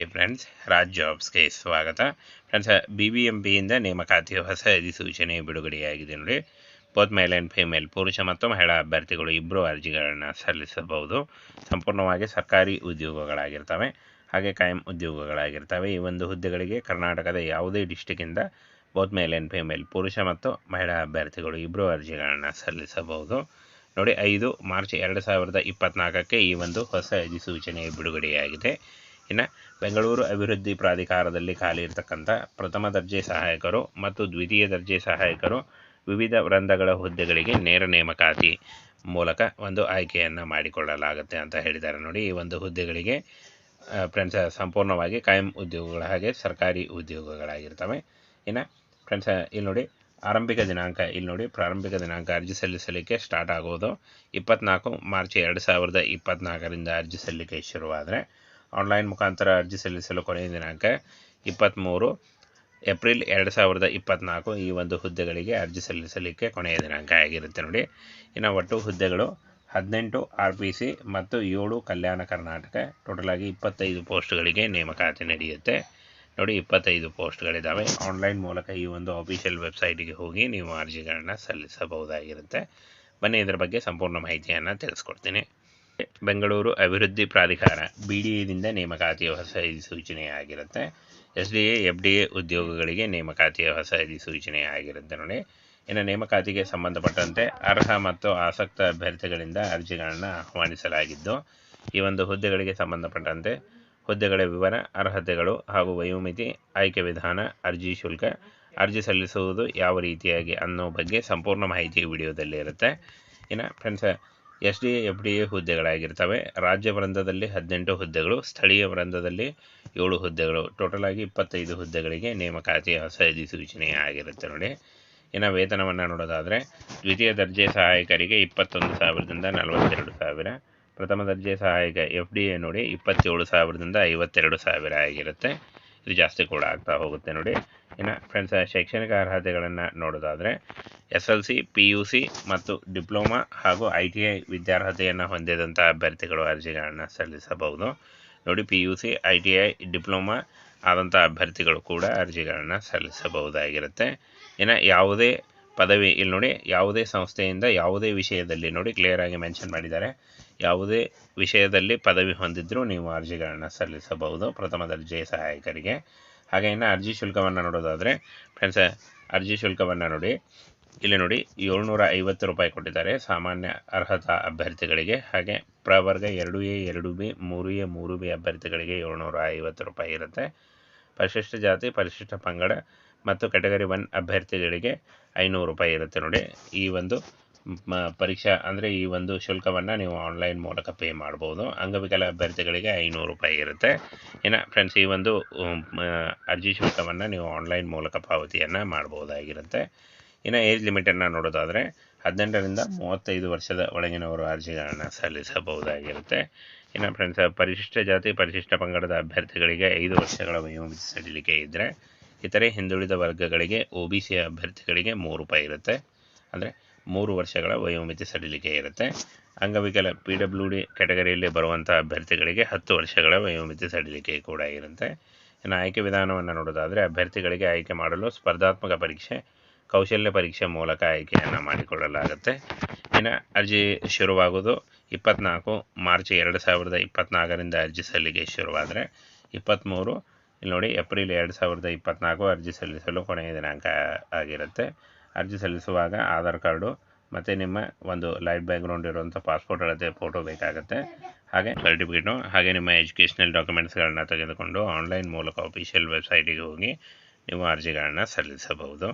Friends Raj ಜಾಬ್ಸ್ಗೆ ಸ್ವಾಗತ. Friends B B M ಪಿಯಿಂದ ನೇಮಕಾತಿಯ ಹೊಸ ಅಧಿಸೂಚನೆ ಬಿಡುಗಡೆಯಾಗಿದೆ ನೋಡಿ. ಬೋತ್ ಮೇಲ್ ಆ್ಯಂಡ್ ಫಿಮೇಲ್ ಪುರುಷ ಮತ್ತು ಮಹಿಳಾ ಅಭ್ಯರ್ಥಿಗಳು ಇಬ್ಬರು ಅರ್ಜಿಗಳನ್ನು ಸಲ್ಲಿಸಬಹುದು. ಸಂಪೂರ್ಣವಾಗಿ ಸರ್ಕಾರಿ ಉದ್ಯೋಗಗಳಾಗಿರ್ತವೆ. ಹಾಗೆ ಕಾಯಂ ಉದ್ಯೋಗಗಳಾಗಿರ್ತವೆ. ಈ ಒಂದು ಹುದ್ದೆಗಳಿಗೆ ಕರ್ನಾಟಕದ ಯಾವುದೇ ಡಿಸ್ಟಿಕ್ಕಿಂದ ಬೋತ್ ಮೇಲ್ ಆ್ಯಂಡ್ ಫಿಮೇಲ್ ಪುರುಷ ಮತ್ತು ಮಹಿಳಾ ಅಭ್ಯರ್ಥಿಗಳು ಇಬ್ಬರು ಅರ್ಜಿಗಳನ್ನು ಸಲ್ಲಿಸಬಹುದು. ನೋಡಿ, ಐದು ಮಾರ್ಚ್ ಎರಡು ಸಾವಿರದ ಇಪ್ಪತ್ತ್ನಾಲ್ಕಕ್ಕೆ ಈ ಒಂದು ಹೊಸ ಅಧಿಸೂಚನೆ ಬಿಡುಗಡೆಯಾಗಿದೆ. ಇನ್ನು ಬೆಂಗಳೂರು ಅಭಿವೃದ್ಧಿ ಪ್ರಾಧಿಕಾರದಲ್ಲಿ ಖಾಲಿ ಇರತಕ್ಕಂಥ ಪ್ರಥಮ ದರ್ಜೆ ಸಹಾಯಕರು ಮತ್ತು ದ್ವಿತೀಯ ದರ್ಜೆ ಸಹಾಯಕರು ವಿವಿಧ ವೃಂದಗಳ ಹುದ್ದೆಗಳಿಗೆ ನೇರ ನೇಮಕಾತಿ ಮೂಲಕ ಒಂದು ಆಯ್ಕೆಯನ್ನು ಮಾಡಿಕೊಳ್ಳಲಾಗುತ್ತೆ ಅಂತ ಹೇಳಿದ್ದಾರೆ ನೋಡಿ. ಈ ಒಂದು ಹುದ್ದೆಗಳಿಗೆ ಫ್ರೆಂಡ್ಸ್, ಸಂಪೂರ್ಣವಾಗಿ ಕಾಯಂ ಉದ್ಯೋಗಗಳ ಹಾಗೆ ಸರ್ಕಾರಿ ಉದ್ಯೋಗಗಳಾಗಿರ್ತವೆ. ಇನ್ನು ಫ್ರೆಂಡ್ಸ್, ಇಲ್ಲಿ ನೋಡಿ, ಆರಂಭಿಕ ದಿನಾಂಕ, ಇಲ್ಲಿ ನೋಡಿ, ಪ್ರಾರಂಭಿಕ ದಿನಾಂಕ ಅರ್ಜಿ ಸಲ್ಲಿಸಲಿಕ್ಕೆ ಸ್ಟಾರ್ಟ್ ಆಗೋದು ಇಪ್ಪತ್ನಾಲ್ಕು ಮಾರ್ಚ್ ಎರಡು ಸಾವಿರದ ಇಪ್ಪತ್ನಾಲ್ಕರಿಂದ ಅರ್ಜಿ ಸಲ್ಲಿಕೆ ಶುರುವಾದರೆ ಆನ್ಲೈನ್ ಮುಖಾಂತರ ಅರ್ಜಿ ಸಲ್ಲಿಸಲು ಕೊನೆಯ ದಿನಾಂಕ ಇಪ್ಪತ್ತ್ಮೂರು ಏಪ್ರಿಲ್ ಎರಡು ಸಾವಿರದ ಇಪ್ಪತ್ತ್ನಾಲ್ಕು ಈ ಒಂದು ಹುದ್ದೆಗಳಿಗೆ ಅರ್ಜಿ ಸಲ್ಲಿಸಲಿಕ್ಕೆ ಕೊನೆಯ ದಿನಾಂಕ ಆಗಿರುತ್ತೆ ನೋಡಿ. ಇನ್ನು ಒಟ್ಟು ಹುದ್ದೆಗಳು ಹದಿನೆಂಟು ಆರ್ ಪಿ ಸಿ ಮತ್ತು ಏಳು ಕಲ್ಯಾಣ ಕರ್ನಾಟಕ. ಟೋಟಲಾಗಿ ಇಪ್ಪತ್ತೈದು ಪೋಸ್ಟ್ಗಳಿಗೆ ನೇಮಕಾತಿ ನಡೆಯುತ್ತೆ. ನೋಡಿ, ಇಪ್ಪತ್ತೈದು ಪೋಸ್ಟ್ಗಳಿದ್ದಾವೆ. ಆನ್ಲೈನ್ ಮೂಲಕ ಈ ಒಂದು ಅಫಿಷಿಯಲ್ ವೆಬ್ಸೈಟಿಗೆ ಹೋಗಿ ನೀವು ಅರ್ಜಿಗಳನ್ನು ಸಲ್ಲಿಸಬಹುದಾಗಿರುತ್ತೆ. ಬನ್ನಿ, ಇದರ ಬಗ್ಗೆ ಸಂಪೂರ್ಣ ಮಾಹಿತಿಯನ್ನು ತಿಳಿಸ್ಕೊಡ್ತೀನಿ. ಬೆಂಗಳೂರು ಅಭಿವೃದ್ಧಿ ಪ್ರಾಧಿಕಾರ ಬಿ ಡಿ ಎದಿಂದ ನೇಮಕಾತಿಯ ಹೊಸ ಅಧಿಸೂಚನೆಯಾಗಿರುತ್ತೆ S D A F D A ಉದ್ಯೋಗಗಳಿಗೆ ನೇಮಕಾತಿಯ ಹೊಸ ಅಧಿಸೂಚನೆ ಆಗಿರುತ್ತೆ ನೋಡಿ. ಇನ್ನು ನೇಮಕಾತಿಗೆ ಸಂಬಂಧಪಟ್ಟಂತೆ ಅರ್ಹ ಮತ್ತು ಆಸಕ್ತ ಅಭ್ಯರ್ಥಿಗಳಿಂದ ಅರ್ಜಿಗಳನ್ನು ಆಹ್ವಾನಿಸಲಾಗಿದ್ದು, ಈ ಒಂದು ಹುದ್ದೆಗಳಿಗೆ ಸಂಬಂಧಪಟ್ಟಂತೆ ಹುದ್ದೆಗಳ ವಿವರ, ಅರ್ಹತೆಗಳು ಹಾಗೂ ವಯೋಮಿತಿ, ಆಯ್ಕೆ ವಿಧಾನ, ಅರ್ಜಿ ಶುಲ್ಕ, ಅರ್ಜಿ ಸಲ್ಲಿಸುವುದು ಯಾವ ರೀತಿಯಾಗಿ ಅನ್ನೋ ಬಗ್ಗೆ ಸಂಪೂರ್ಣ ಮಾಹಿತಿ ವಿಡಿಯೋದಲ್ಲಿ ಇರುತ್ತೆ ಇನ್ನು friends S D F D A ಹುದ್ದೆಗಳಾಗಿರ್ತವೆ. ರಾಜ್ಯ ವೃಂದದಲ್ಲಿ ಹದಿನೆಂಟು ಹುದ್ದೆಗಳು, ಸ್ಥಳೀಯ ವೃಂದದಲ್ಲಿ ಏಳು ಹುದ್ದೆಗಳು. ಟೋಟಲ್ ಆಗಿ ಇಪ್ಪತ್ತೈದು ಹುದ್ದೆಗಳಿಗೆ ನೇಮಕಾತಿ ಹೊಸ ಅಧಿಸೂಚನೆ ಆಗಿರುತ್ತೆ ನೋಡಿ. ಇನ್ನು ವೇತನವನ್ನು ನೋಡೋದಾದರೆ, ದ್ವಿತೀಯ ದರ್ಜೆ ಸಹಾಯಕರಿಗೆ ಇಪ್ಪತ್ತೊಂದು ಸಾವಿರದಿಂದ ನಲವತ್ತೆರಡು ಸಾವಿರ. ಪ್ರಥಮ ದರ್ಜೆ ಸಹಾಯಕ ಎಫ್ ಡಿ ಎ ನೋಡಿ ಇಪ್ಪತ್ತೇಳು ಸಾವಿರದಿಂದ ಐವತ್ತೆರಡು ಸಾವಿರ ಆಗಿರುತ್ತೆ. ಇದು ಜಾಸ್ತಿ ಕೂಡ ಆಗ್ತಾ ಹೋಗುತ್ತೆ ನೋಡಿ. ಇನ್ನು ಫ್ರೆಂಡ್ಸ್, ಶೈಕ್ಷಣಿಕ ಅರ್ಹತೆಗಳನ್ನು ನೋಡೋದಾದರೆ S L C P U C ಮತ್ತು ಡಿಪ್ಲೊಮಾ ಹಾಗೂ ಐ ಟಿ ಐ ವಿದ್ಯಾರ್ಹತೆಯನ್ನು ಹೊಂದಿದಂಥ ಅಭ್ಯರ್ಥಿಗಳು ಅರ್ಜಿಗಳನ್ನು ಸಲ್ಲಿಸಬಹುದು. ನೋಡಿ, P U C, I T I, diploma ಆದಂಥ ಅಭ್ಯರ್ಥಿಗಳು ಕೂಡ ಅರ್ಜಿಗಳನ್ನು ಸಲ್ಲಿಸಬಹುದಾಗಿರುತ್ತೆ. ಇನ್ನು ಯಾವುದೇ ಪದವಿ ಇಲ್ಲಿ ನೋಡಿ, ಯಾವುದೇ ಸಂಸ್ಥೆಯಿಂದ ಯಾವುದೇ ವಿಷಯದಲ್ಲಿ ನೋಡಿ ಕ್ಲಿಯರ್ ಆಗಿ ಮೆನ್ಷನ್ ಮಾಡಿದ್ದಾರೆ. ಯಾವುದೇ ವಿಷಯದಲ್ಲಿ ಪದವಿ ಹೊಂದಿದ್ದರೂ ನೀವು ಅರ್ಜಿಗಳನ್ನು ಸಲ್ಲಿಸಬಹುದು ಪ್ರಥಮ ದರ್ಜೆ ಸಹಾಯಕರಿಗೆ. ಹಾಗೆ ಇನ್ನು ಅರ್ಜಿ ಶುಲ್ಕವನ್ನು ನೋಡೋದಾದರೆ ಫ್ರೆಂಡ್ಸ್ ಅರ್ಜಿ ಶುಲ್ಕವನ್ನು ನೋಡಿ ಇಲ್ಲಿ ನೋಡಿ ಏಳ್ನೂರ ಐವತ್ತು ರೂಪಾಯಿ ಕೊಟ್ಟಿದ್ದಾರೆ ಸಾಮಾನ್ಯ ಅರ್ಹತಾ ಅಭ್ಯರ್ಥಿಗಳಿಗೆ. ಹಾಗೆ ಪ್ರವರ್ಗ ಎರಡು ಎ, ಎರಡು ಬಿ, ಮೂರು ಎ, ಮೂರು ಬಿ ಅಭ್ಯರ್ಥಿಗಳಿಗೆ ಏಳ್ನೂರ ಐವತ್ತು ರೂಪಾಯಿ ಇರುತ್ತೆ. ಪರಿಶಿಷ್ಟ ಜಾತಿ, ಪರಿಶಿಷ್ಟ ಪಂಗಡ ಮತ್ತು ಕ್ಯಾಟಗರಿ ಒನ್ ಅಭ್ಯರ್ಥಿಗಳಿಗೆ ಐನೂರು ರೂಪಾಯಿ ಇರುತ್ತೆ ನೋಡಿ. ಈ ಒಂದು ಪರೀಕ್ಷಾ ಅಂದರೆ ಈ ಒಂದು ಶುಲ್ಕವನ್ನು ನೀವು ಆನ್ಲೈನ್ ಮೂಲಕ ಪೇ ಮಾಡ್ಬೋದು. ಅಂಗವಿಕಲ ಅಭ್ಯರ್ಥಿಗಳಿಗೆ ಐನೂರು ರೂಪಾಯಿ ಇರುತ್ತೆ. ಇನ್ನು ಫ್ರೆಂಡ್ಸ್ ಈ ಒಂದು ಅರ್ಜಿ ಶುಲ್ಕವನ್ನು ನೀವು ಆನ್ಲೈನ್ ಮೂಲಕ ಪಾವತಿಯನ್ನು ಮಾಡ್ಬೋದಾಗಿರುತ್ತೆ. ಇನ್ನು ಏಜ್ ಲಿಮಿಟನ್ನು ನೋಡೋದಾದರೆ ಹದಿನೆಂಟರಿಂದ ಮೂವತ್ತೈದು ವರ್ಷದ ಒಳಗಿನವರು ಅರ್ಜಿಗಳನ್ನು ಸಲ್ಲಿಸಬಹುದಾಗಿರುತ್ತೆ. ಇನ್ನು ಫ್ರೆಂಡ್ಸ್ ಪರಿಶಿಷ್ಟ ಜಾತಿ, ಪರಿಶಿಷ್ಟ ಪಂಗಡದ ಅಭ್ಯರ್ಥಿಗಳಿಗೆ ಐದು ವರ್ಷಗಳ ವಯೋಮಿತಿ ಸಡಿಲಿಕೆ ಇದ್ದರೆ ಇತರೆ ಹಿಂದುಳಿದ ವರ್ಗಗಳಿಗೆ ಒ ಬಿ ಸಿ ಅಭ್ಯರ್ಥಿಗಳಿಗೆ ಮೂರು ರೂಪಾಯಿ ಇರುತ್ತೆ. ಅಂದರೆ ಮೂರು ವರ್ಷಗಳ ವಯೋಮಿತಿ ಸಡಿಲಿಕೆ ಇರುತ್ತೆ. ಅಂಗವಿಕಲ ಪಿ ಡಬ್ಲ್ಯೂ ಡಿ ಕ್ಯಾಟಗರಿಯಲ್ಲಿ ಬರುವಂಥ ಅಭ್ಯರ್ಥಿಗಳಿಗೆ ಹತ್ತು ವರ್ಷಗಳ ವಯೋಮಿತಿ ಸಡಿಲಿಕೆ ಕೂಡ ಇರುತ್ತೆ. ಇನ್ನು ಆಯ್ಕೆ ವಿಧಾನವನ್ನು ನೋಡೋದಾದರೆ, ಅಭ್ಯರ್ಥಿಗಳಿಗೆ ಆಯ್ಕೆ ಮಾಡಲು ಸ್ಪರ್ಧಾತ್ಮಕ ಪರೀಕ್ಷೆ ಕೌಶಲ್ಯ ಪರೀಕ್ಷೆ ಮೂಲಕ ಆಯ್ಕೆಯನ್ನು ಮಾಡಿಕೊಳ್ಳಲಾಗುತ್ತೆ. ಇನ್ನು ಅರ್ಜಿ ಶುರುವಾಗೋದು ಇಪ್ಪತ್ತ್ನಾಲ್ಕು ಮಾರ್ಚ್ ಎರಡು ಸಾವಿರದ ಇಪ್ಪತ್ತ್ನಾಲ್ಕರಿಂದ ಅರ್ಜಿ ಸಲ್ಲಿಕೆ ಶುರುವಾದರೆ ಇಪ್ಪತ್ತ್ಮೂರು ಇಲ್ಲಿ ನೋಡಿ ಏಪ್ರಿಲ್ ಎರಡು ಸಾವಿರದ ಇಪ್ಪತ್ತ್ನಾಲ್ಕು ಅರ್ಜಿ ಸಲ್ಲಿಸಲು ಕೊನೆಯ ದಿನಾಂಕ ಆಗಿರುತ್ತೆ. ಅರ್ಜಿ ಸಲ್ಲಿಸುವಾಗ ಆಧಾರ್ ಕಾರ್ಡು ಮತ್ತು ನಿಮ್ಮ ಒಂದು ಲೈಟ್ ಬ್ಯಾಕ್ಗ್ರೌಂಡ್ ಇರುವಂಥ ಪಾಸ್ಪೋರ್ಟ್ ಅಳತೆ ಫೋಟೋ ಬೇಕಾಗುತ್ತೆ. ಹಾಗೆ ಸರ್ಟಿಫಿಕೇಟು ಹಾಗೆ ನಿಮ್ಮ ಎಜುಕೇಷನಲ್ ಡಾಕ್ಯುಮೆಂಟ್ಸ್ಗಳನ್ನ ತೆಗೆದುಕೊಂಡು ಆನ್ಲೈನ್ ಮೂಲಕ ಅಫಿಷಿಯಲ್ ವೆಬ್ಸೈಟಿಗೆ ಹೋಗಿ ನೀವು ಅರ್ಜಿಗಳನ್ನು ಸಲ್ಲಿಸಬಹುದು.